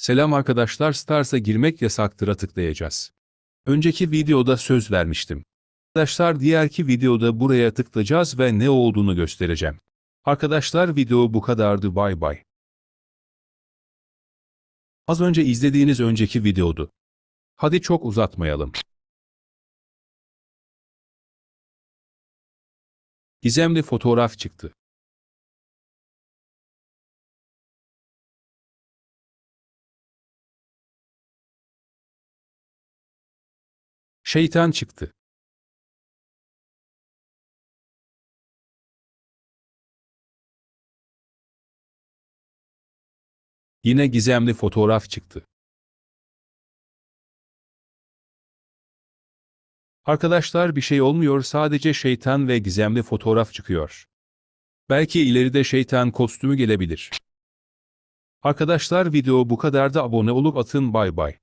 Selam arkadaşlar Stars'a girmek yasaktıra tıklayacağız. Önceki videoda söz vermiştim. Arkadaşlar diğerki videoda buraya tıklayacağız ve ne olduğunu göstereceğim. Arkadaşlar video bu kadardı bay bay. Az önce izlediğiniz önceki videodu. Hadi çok uzatmayalım. Gizemli fotoğraf çıktı. Şeytan çıktı. Yine gizemli fotoğraf çıktı. Arkadaşlar bir şey olmuyor sadece şeytan ve gizemli fotoğraf çıkıyor. Belki ileride şeytan kostümü gelebilir. Arkadaşlar video bu kadar da abone olup atın bay bay.